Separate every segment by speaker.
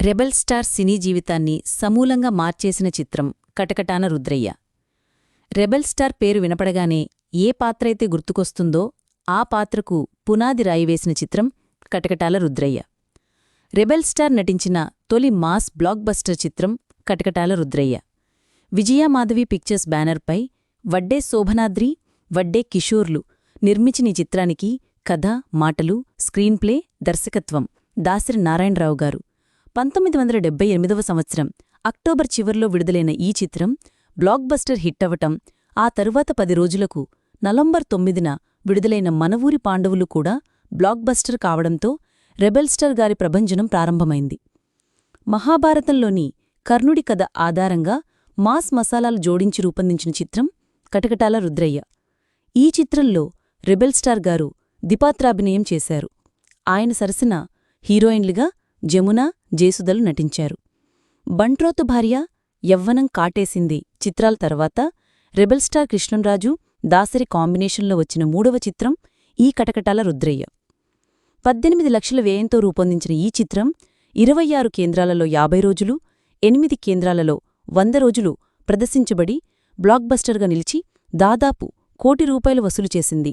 Speaker 1: Rebel star సినీ జీవితాన్ని సమూలంగా మార్చేసిన చిత్రం కటకటాన రుద్రయ్య. రెబెల్ స్టార్ పేరు వినపడగానే ఏ పాత్రైతే గుర్తుకొస్తుందో ఆ పాత్రకు పునాది రాయివేసిన చిత్రం కటకటాల రుద్రయ్య. రెబెల్ స్టార్ నటించిన తొలి మాస్ బ్లాక్ బస్టర్ చిత్రం కటకటాల రుద్రయ్య. విజయామాధవి పిక్చర్స్ బ్యానర్పై వడ్డే శోభనాద్రి వడ్డే కిషోర్లు నిర్మించిన ఈ చిత్రానికి కథ మాటలు స్క్రీన్ప్లే దర్శకత్వం దాసరి నారాయణరావు గారు. పంతొమ్మిది వందల డెబ్బై ఎనిమిదవ సంవత్సరం అక్టోబర్ చివర్లో విడుదలైన ఈ చిత్రం బ్లాక్ బస్టర్ హిట్ అవటం ఆ తరువాత పది రోజులకు నవంబర్ తొమ్మిదిన విడుదలైన మనవూరి పాండవులు కూడా బ్లాక్ బస్టర్ కావడంతో రెబెల్స్టర్ గారి ప్రభంజనం ప్రారంభమైంది. మహాభారతంలోని కర్ణుడి కథ ఆధారంగా మాస్ మసాలాలు జోడించి రూపొందించిన చిత్రం కటకటాల రుద్రయ్య. ఈ చిత్రంలో రెబెల్ స్టార్ గారు దిపాత్రాభినయం చేశారు. ఆయన సరసన హీరోయిన్లుగా జమున జేసుదలు నటించారు. బంట్రోతు భార్య యవ్వనం కాటేసింది చిత్రాల తర్వాత రెబెల్ స్టార్ కృష్ణంరాజు దాసరి కాంబినేషన్లో వచ్చిన మూడవ చిత్రం ఈ కటకటాల రుద్రయ్య. పద్దెనిమిది లక్షల వ్యయంతో రూపొందించిన ఈ చిత్రం ఇరవై ఆరు కేంద్రాలలో యాభై రోజులు ఎనిమిది కేంద్రాలలో వంద రోజులు ప్రదర్శించబడి బ్లాక్బస్టర్గా నిలిచి దాదాపు కోటి రూపాయలు వసూలు చేసింది.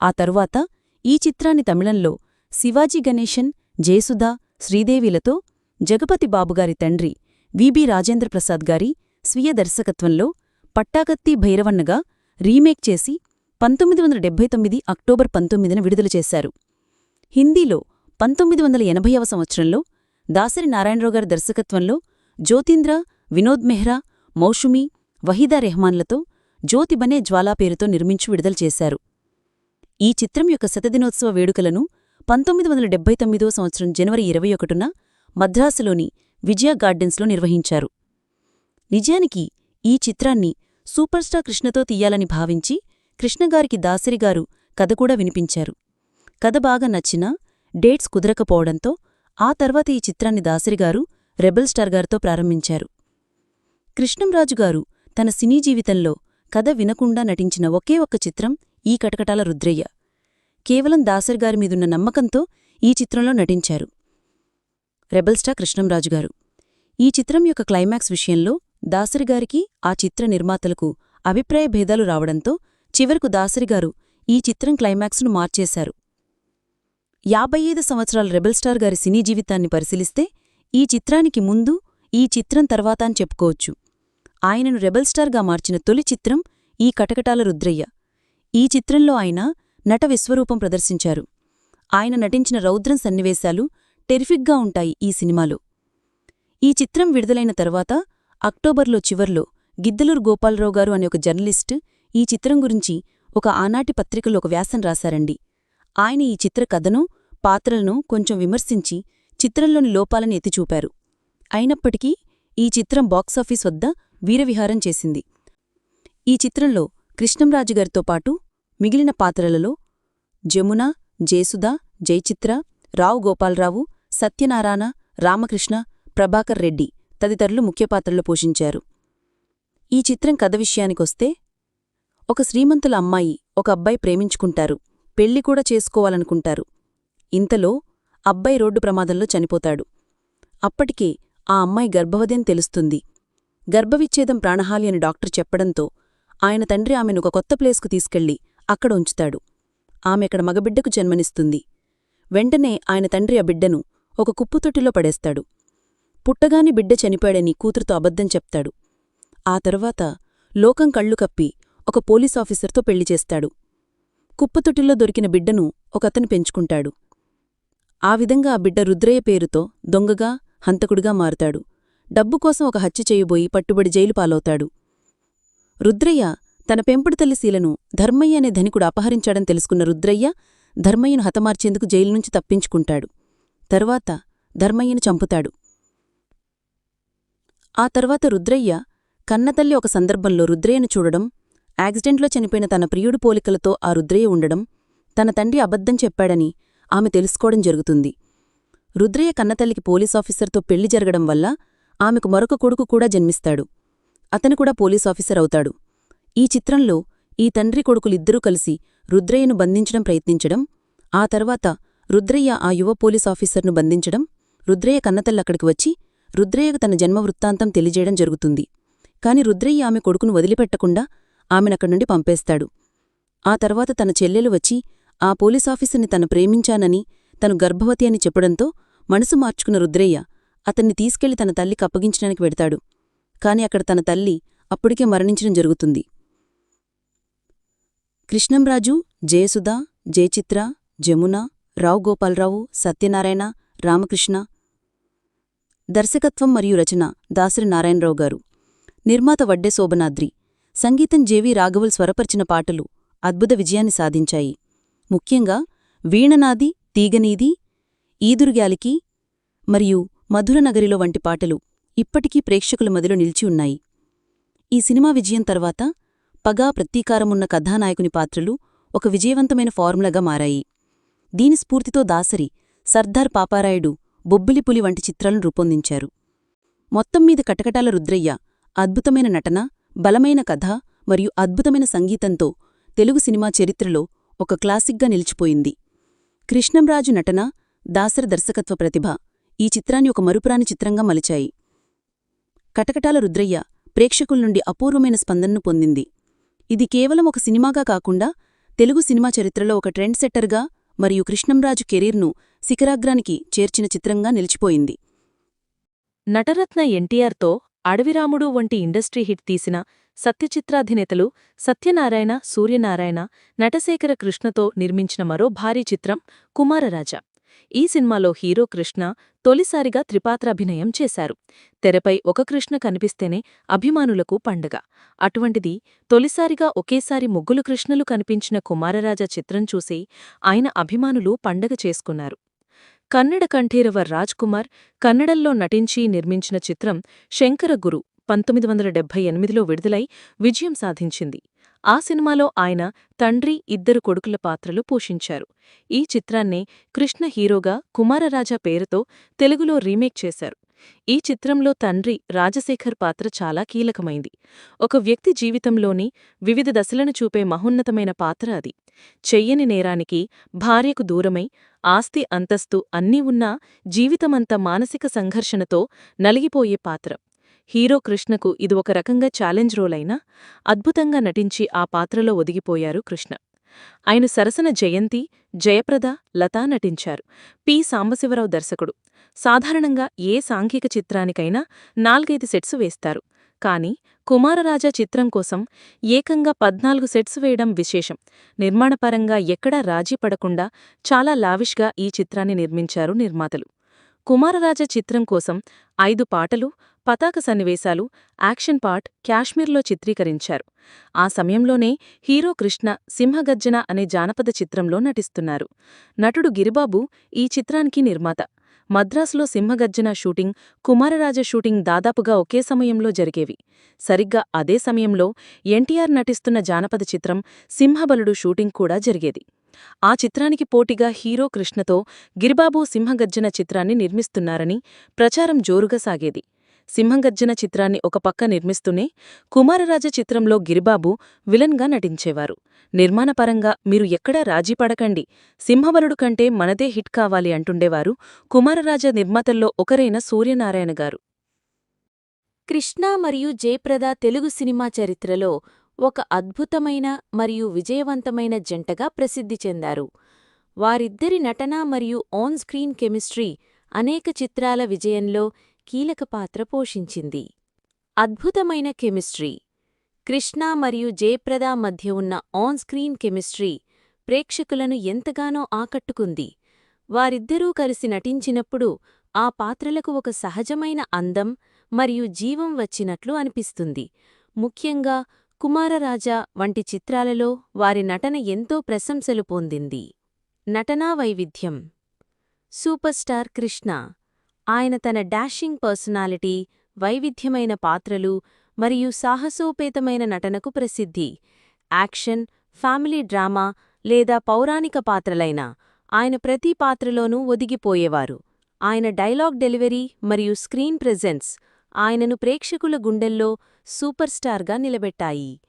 Speaker 1: ఆ తరువాత ఈ చిత్రాన్ని తమిళంలో శివాజీ గణేశన్ జయసుధ శ్రీదేవిలతో జగపతి బాబుగారి తండ్రి విబి రాజేంద్రప్రసాద్ గారి స్వీయ దర్శకత్వంలో పట్టాగత్తి భైరవన్నగా రీమేక్ చేసి పంతొమ్మిది వందల డెబ్బై తొమ్మిది అక్టోబర్ పంతొమ్మిదిన విడుదల చేశారు. హిందీలో పంతొమ్మిది వందల ఎనభైవ సంవత్సరంలో దాసరి నారాయణరావు గారి దర్శకత్వంలో జ్యోతీంద్ర వినోద్ మెహ్రా మౌషుమీ వహీదా రెహమాన్లతో జ్యోతిబనే జ్వాలా పేరుతో నిర్మించి విడుదల చేశారు. ఈ చిత్రం యొక్క శతదినోత్సవ వేడుకలను పంతొమ్మిది వందల డెబ్బై తొమ్మిదో సంవత్సరం జనవరి ఇరవై ఒకటిన మద్రాసులోని విజయ గార్డెన్స్లో నిర్వహించారు. నిజానికి ఈ చిత్రాన్ని సూపర్ స్టార్ కృష్ణతో తీయాలని భావించి కృష్ణగారికి దాసరిగారు కథ కూడా వినిపించారు. కథ బాగా నచ్చినా డేట్స్ కుదరకపోవడంతో ఆ తర్వాత ఈ చిత్రాన్ని దాసరిగారు రెబెల్ స్టార్ గారితో ప్రారంభించారు. కృష్ణంరాజుగారు తన సినీ జీవితంలో కథ వినకుండా నటించిన ఒకే ఒక్క చిత్రం ఈ కటకటాల రుద్రయ్య. కేవలం దాసరిగారి మీదున్న నమ్మకంతో ఈ చిత్రంలో నటించారు. రెబెల్స్టార్ కృష్ణంరాజుగారు ఈ చిత్రం యొక్క క్లైమాక్స్ విషయంలో దాసరిగారికి ఆ చిత్ర నిర్మాతలకు అభిప్రాయ భేదాలు రావడంతో చివరకు దాసరిగారు ఈ చిత్రం క్లైమాక్స్ను మార్చేశారు. యాభై ఐదు సంవత్సరాల రెబెల్స్టార్ గారి సినీ జీవితాన్ని పరిశీలిస్తే ఈ చిత్రానికి ముందు ఈ చిత్రం తర్వాత అని చెప్పుకోవచ్చు. ఆయనను రెబెల్స్టార్గా మార్చిన తొలి చిత్రం ఈ కటకటాల రుద్రయ్య. ఈ చిత్రంలో ఆయన నట విశ్వరూపం ప్రదర్శించారు. ఆయన నటించిన రౌద్రం సన్నివేశాలు టెరిఫిక్గా ఉంటాయి ఈ సినిమాలో. ఈ చిత్రం విడుదలైన తర్వాత అక్టోబర్లో చివర్లో గిద్దలూరు గోపాలరావు గారు అనే ఒక జర్నలిస్ట్ ఈ చిత్రం గురించి ఒక ఆనాటి పత్రికలో ఒక వ్యాసం రాశారండి. ఆయన ఈ చిత్ర కథను పాత్రలను కొంచెం విమర్శించి చిత్రంలోని లోపాలను ఎత్తిచూపారు. అయినప్పటికీ ఈ చిత్రం బాక్సాఫీస్ వద్ద వీరవిహారం చేసింది. ఈ చిత్రంలో కృష్ణంరాజుగారితో పాటు మిగిలిన పాత్రలలో జమున జేసుద జయచిత్ర రావు గోపాలరావు సత్యనారాయణ రామకృష్ణ ప్రభాకర్ రెడ్డి తదితరులు ముఖ్య పాత్రలు పోషించారు. ఈ చిత్రం కథ విషయానికొస్తే ఒక శ్రీమంతుల అమ్మాయి ఒక అబ్బాయి ప్రేమించుకుంటారు. పెళ్ళి కూడా చేసుకోవాలనుకుంటారు. ఇంతలో అబ్బాయి రోడ్డు ప్రమాదంలో చనిపోతాడు. అప్పటికే ఆ అమ్మాయి గర్భవదేని తెలుస్తుంది. గర్భవిచ్ఛేదం ప్రాణహాలి అని డాక్టర్ చెప్పడంతో ఆయన తండ్రి ఆమెను ఒక కొత్త ప్లేస్కు తీసుకెళ్ళి అక్కడ ఉంచుతాడు. ఆమె అక్కడ మగబిడ్డకు జన్మనిస్తుంది. వెంటనే ఆయన తండ్రి ఆ బిడ్డను ఒక కుప్పుతొట్టిలో పడేస్తాడు. పుట్టగాని బిడ్డ చనిపోయాడని కూతురుతో అబద్ధం చెప్తాడు. ఆ తరువాత లోకం కళ్ళు కప్పి ఒక పోలీసాఫీసర్తో పెళ్ళి చేస్తాడు. కుప్పతొట్టిలో దొరికిన బిడ్డను ఒకతను పెంచుకుంటాడు. ఆ విధంగా ఆ బిడ్డ రుద్రయ్య పేరుతో దొంగగా హంతకుడిగా మారుతాడు. డబ్బు కోసం ఒక హత్య చేయబోయి పట్టుబడి జైలు పాలవుతాడు. రుద్రయ్య తన పెంపుడు తల్లి శీలను ధర్మయ్య అనే ధనికుడు అపహరించాడని తెలుసుకున్న రుద్రయ్య ధర్మయ్యను హతమార్చేందుకు జైలు నుంచి తప్పించుకుంటాడు. తరువాత ధర్మయ్యను చంపుతాడు. ఆ తర్వాత రుద్రయ్య కన్నతల్లి ఒక సందర్భంలో రుద్రయ్యను చూడడం యాక్సిడెంట్లో చనిపోయిన తన ప్రియుడు పోలికలతో ఆ రుద్రయ్య ఉండడం తన తండ్రి అబద్ధం చెప్పాడని ఆమె తెలుసుకోవడం జరుగుతుంది. రుద్రయ్య కన్నతల్లికి పోలీసాఫీసర్తో పెళ్ళి జరగడం వల్ల ఆమెకు మరొక కొడుకు కూడా జన్మిస్తాడు. అతను కూడా పోలీసాఫీసర్ అవుతాడు. ఈ చిత్రంలో ఈ తండ్రి కొడుకులిద్దరూ కలిసి రుద్రయ్యను బంధించడం ప్రయత్నించడం ఆ తర్వాత రుద్రయ్య ఆ యువ పోలీసాఫీసర్ను బంధించడం రుద్రయ్య కన్నతల్లక్కడికి వచ్చి రుద్రయ్యకు తన జన్మ వృత్తాంతం తెలియజేయడం జరుగుతుంది. కాని రుద్రయ్య ఆమె కొడుకును వదిలిపెట్టకుండా ఆమెనక్కడి నుండి పంపేస్తాడు. ఆ తర్వాత తన చెల్లెలు వచ్చి ఆ పోలీసాఫీసర్ని తను ప్రేమించానని తను గర్భవతి అని చెప్పడంతో మనసు మార్చుకున్న రుద్రయ్య అతన్ని తీసుకెళ్ళి తన తల్లికి అప్పగించడానికి వెడతాడు కాని అక్కడ తన తల్లి అప్పటికే మరణించడం జరుగుతుంది. కృష్ణంరాజు జయసుధ జయచిత్ర జమున రావు గోపాలరావు సత్యనారాయణ రామకృష్ణ. దర్శకత్వం మరియు రచన దాసరి నారాయణరావు గారు. నిర్మాత వడ్డే శోభనాద్రి. సంగీతం జేవి రాఘవుల్ స్వరపరిచిన పాటలు అద్భుత విజయాన్ని సాధించాయి. ముఖ్యంగా వీణనాది తీగనీది ఈదురుగాలికి మరియు మధురనగరిలో వంటి పాటలు ఇప్పటికీ ప్రేక్షకుల మదిలో నిలిచి ఉన్నాయి. ఈ సినిమా విజయం తర్వాత పగా ప్రతీకారమున్న కథానాయకుని పాత్రలు ఒక విజయవంతమైన ఫార్ములాగా మారాయి. దీని స్ఫూర్తితో దాసరి సర్దార్ పాపారాయుడు బొబ్బిలిపులి వంటి చిత్రాలను రూపొందించారు. మొత్తం మీద కటకటాల రుద్రయ్య అద్భుతమైన నటన బలమైన కథ మరియు అద్భుతమైన సంగీతంతో తెలుగు సినిమా చరిత్రలో ఒక క్లాసిక్గా నిలిచిపోయింది. కృష్ణంరాజు నటన దాసరి దర్శకత్వ ప్రతిభ ఈ చిత్రాన్ని ఒక మరుపురాని చిత్రంగా మలిచాయి. కటకటాల రుద్రయ్య ప్రేక్షకుల నుండి అపూర్వమైన స్పందనను పొందింది. ఇది కేవలం ఒక సినిమాగా కాకుండా తెలుగు సినిమా చరిత్రలో ఒక ట్రెండ్ సెట్టర్గా మరియు కృష్ణంరాజు కెరీర్ను శిఖరాగ్రానికి చేర్చిన చిత్రంగా నిలిచిపోయింది.
Speaker 2: నటరత్న ఎన్టీఆర్తో అడవిరాముడు వంటి ఇండస్ట్రీ హిట్ తీసిన సత్యచిత్రాధినేతలు సత్యనారాయణ సూర్యనారాయణ నటశేఖర కృష్ణతో నిర్మించిన మరో భారీ చిత్రం కుమారరాజా. ఈ సినిమాలో హీరో కృష్ణ తొలిసారిగా త్రిపాత్రాభినయం చేశారు. తెరపై ఒక కృష్ణ కనిపిస్తేనే అభిమానులకు పండగ. అటువంటిది తొలిసారిగా ఒకేసారి ముగ్గులు కృష్ణలు కనిపించిన కుమారరాజ చిత్రం చూసి ఆయన అభిమానులు పండగ చేసుకున్నారు. కన్నడ కంఠీరవ రాజ్ కుమార్ కన్నడల్లో నటించి నిర్మించిన చిత్రం శంకరగురు పంతొమ్మిది వందల డెబ్బై ఎనిమిదిలో విడుదలై విజయం సాధించింది. ఆ సినిమాలో ఆయన తండ్రి ఇద్దరు కొడుకుల పాత్రలు పోషించారు. ఈ చిత్రాన్నే కృష్ణ హీరోగా కుమారరాజా పేరుతో తెలుగులో రీమేక్ చేశారు. ఈ చిత్రంలో తండ్రి రాజశేఖర్ పాత్ర చాలా కీలకమైంది. ఒక వ్యక్తి జీవితంలోని వివిధ దశలను చూపే మహోన్నతమైన పాత్ర అది. చెయ్యని నేరానికి భార్యకు దూరమై ఆస్తి అంతస్తు అన్నీ ఉన్నా జీవితమంత మానసిక సంఘర్షణతో నలిగిపోయే పాత్ర. హీరో కృష్ణకు ఇది ఒక రకంగా ఛాలెంజ్ రోలైనా అద్భుతంగా నటించి ఆ పాత్రలో ఒదిగిపోయారు కృష్ణ. ఆయన సరసన జయంతి జయప్రద లతా నటించారు. పి. సాంబశివరావు దర్శకుడు. సాధారణంగా ఏ సాంఘిక చిత్రానికైనా నాలుగైదు సెట్స్ వేస్తారు. కాని కుమారరాజా చిత్రం కోసం ఏకంగా పద్నాలుగు సెట్స్ వేయడం విశేషం. నిర్మాణపరంగా ఎక్కడా రాజీ పడకుండా చాలా లావిష్గా ఈ చిత్రాన్ని నిర్మించారు నిర్మాతలు. కుమారరాజ చిత్రం కోసం ఐదు పాటలు పతాక సన్నివేశాలు యాక్షన్ పార్ట్ కాశ్మీర్లో చిత్రీకరించారు. ఆ సమయంలోనే హీరో కృష్ణ సింహగర్జన అనే జానపద చిత్రంలో నటిస్తున్నారు. నటుడు గిరిబాబు ఈ చిత్రానికి నిర్మాత. మద్రాసులో సింహగర్జన షూటింగ్ కుమారరాజ షూటింగ్ దాదాపుగా ఒకే సమయంలో జరిగేవి. సరిగ్గా అదే సమయంలో ఎన్టీఆర్ నటిస్తున్న జానపద చిత్రం సింహబలుడు షూటింగ్ కూడా జరిగేది. ఆ చిత్రానికి పోటీగా హీరో కృష్ణతో గిరిబాబు సింహగర్జన చిత్రాన్ని నిర్మిస్తున్నారని ప్రచారం జోరుగా సాగేది. సింహగర్జన చిత్రాన్ని ఒక పక్క నిర్మిస్తూనే కుమారరాజ చిత్రంలో గిరిబాబు విలన్గా నటించేవారు. నిర్మాణపరంగా మీరు ఎక్కడా రాజీ పడకండి. సింహబలుడు కంటే మనదే హిట్ కావాలి అంటుండేవారు కుమారరాజ నిర్మాతల్లో ఒకరైన సూర్యనారాయణ గారు.
Speaker 3: కృష్ణ మరియు జయప్రద తెలుగు సినిమా చరిత్రలో ఒక అద్భుతమైన మరియు విజయవంతమైన జంటగా ప్రసిద్ధి చెందారు. వారిద్దరి నటన మరియు ఆన్ స్క్రీన్ కెమిస్ట్రీ అనేక చిత్రాల విజయంలో కీలక పాత్ర పోషించింది. అద్భుతమైన కెమిస్ట్రీ. కృష్ణ మరియు జయప్రద మధ్య ఉన్న ఆన్ స్క్రీన్ కెమిస్ట్రీ ప్రేక్షకులను ఎంతగానో ఆకట్టుకుంది. వారిద్దరూ కలిసి నటించినప్పుడు ఆ పాత్రలకు ఒక సహజమైన అందం మరియు జీవం వచ్చినట్లు అనిపిస్తుంది. ముఖ్యంగా కుమారరాజా వంటి చిత్రాలలో వారి నటన ఎంతో ప్రశంసలు పొందింది. నటనా వైవిధ్యం. Super star Krishna. ఆయన తన డాషింగ్ పర్సనాలిటీ వైవిధ్యమైన పాత్రలు మరియు సాహసోపేతమైన నటనకు ప్రసిద్ధి. యాక్షన్ ఫ్యామిలీ డ్రామా లేదా పౌరాణిక పాత్రలైన ఆయన ప్రతి పాత్రలోనూ ఒదిగిపోయేవారు. ఆయన డైలాగ్ డెలివరీ మరియు స్క్రీన్ ప్రెజెన్స్ ఆయనను ప్రేక్షకుల గుండెల్లో సూపర్ స్టార్గా నిలబెట్టాయి.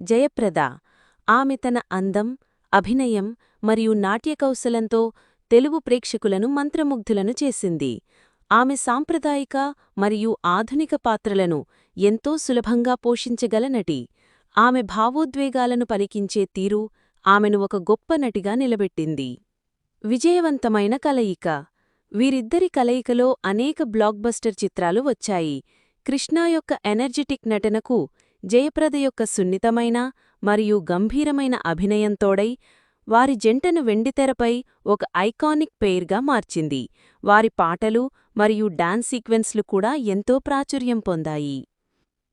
Speaker 3: జయప్రద ఆమె తన అందం అభినయం మరియు నాట్యకౌశలంతో తెలుగు ప్రేక్షకులను మంత్రముగ్ధులను చేసింది.
Speaker 1: ఆమె సాంప్రదాయిక మరియు ఆధునిక పాత్రలను ఎంతో సులభంగా పోషించగల నటి. ఆమె భావోద్వేగాలను పలికించే తీరు ఆమెను ఒక గొప్ప నటిగా నిలబెట్టింది. విజయవంతమైన కలయిక వీరిద్దరి కలయికలో అనేక బ్లాక్బస్టర్ చిత్రాలు వచ్చాయి. కృష్ణ యొక్క ఎనర్జెటిక్ నటనకు జయప్రద యొక్క సున్నితమైన మరియు గంభీరమైన అభినయంతోడై వారి జంటను వెండితెరపై ఒక ఐకానిక్ పెయిర్గా మార్చింది. వారి పాటలు మరియు డాన్స్ సీక్వెన్స్లు కూడా ఎంతో ప్రాచుర్యం పొందాయి.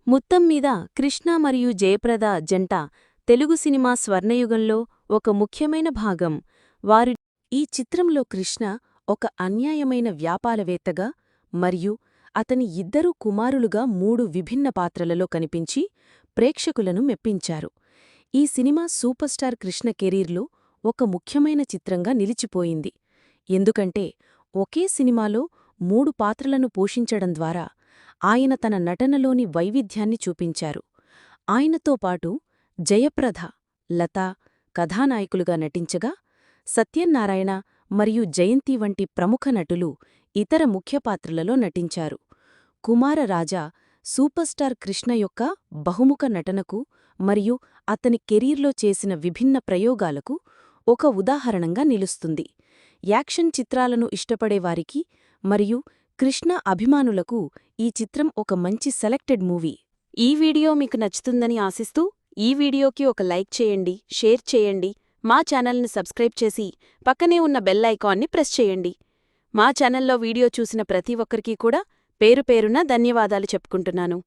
Speaker 1: మొత్తం మీద కృష్ణ మరియు జయప్రద జంట తెలుగు సినిమా స్వర్ణయుగంలో ఒక ముఖ్యమైన భాగం. వారి ఈ చిత్రంలో కృష్ణ ఒక అన్యాయమైన వ్యాపారవేత్తగా మరియు అతని ఇద్దరు కుమారులుగా మూడు విభిన్న పాత్రలలో కనిపించి ప్రేక్షకులను మెప్పించారు. ఈ సినిమా సూపర్ స్టార్ కృష్ణ కెరీర్లో ఒక ముఖ్యమైన చిత్రంగా నిలిచిపోయింది. ఎందుకంటే ఒకే సినిమాలో మూడు పాత్రలను పోషించడం ద్వారా ఆయన తన నటనలోని వైవిధ్యాన్ని చూపించారు. ఆయనతో పాటు జయప్రధ లత కథానాయకులుగా నటించగా సత్యనారాయణ మరియు జయంతి వంటి ప్రముఖ నటులు ఇతర ముఖ్య పాత్రలలో నటించారు. కుమారరాజా సూపర్ స్టార్ కృష్ణ యొక్క బహుముఖ నటనకు మరియు అతని కెరీర్లో చేసిన విభిన్న ప్రయోగాలకు ఒక ఉదాహరణంగా నిలుస్తుంది. యాక్షన్ చిత్రాలను ఇష్టపడేవారికి మరియు కృష్ణ అభిమానులకు ఈ చిత్రం ఒక మంచి సెలెక్టెడ్ మూవీ. ఈ వీడియో మీకు నచ్చుతుందని ఆశిస్తూ ఈ వీడియోకి ఒక లైక్ చేయండి షేర్ చేయండి. మా ఛానల్ని సబ్స్క్రైబ్ చేసి పక్కనే ఉన్న బెల్ ఐకాన్ని ప్రెస్ చేయండి. మా ఛానల్లో వీడియో చూసిన ప్రతి ఒక్కరికీ కూడా పేరు పేరున ధన్యవాదాలు చెప్పుకుంటున్నాను.